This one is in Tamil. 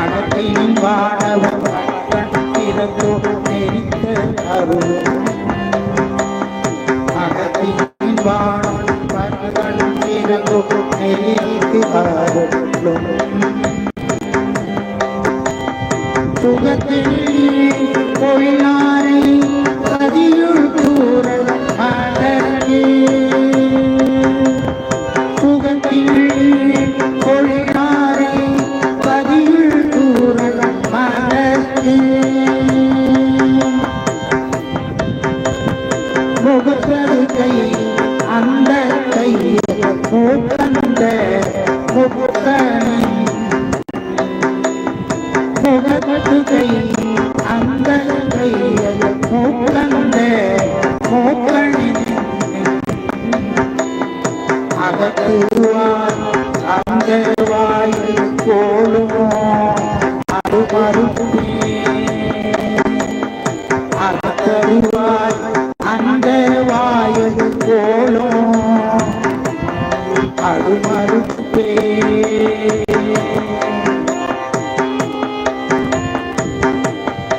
அகத்தின் வாழவன் திறந்தோ தெரித்த அருளும். அகத்தின் வாழவன் திறந்தோ நெறித்து அருளும். சுகத்தில் கண்ட முகமதுகை அந்த மூக்கண்ட மூக்கணின் அகத்துவான் அந்த வாயில் போலுமோ. அது மறுபடியே அகத்தருவாய் தாறு மறுப்பே.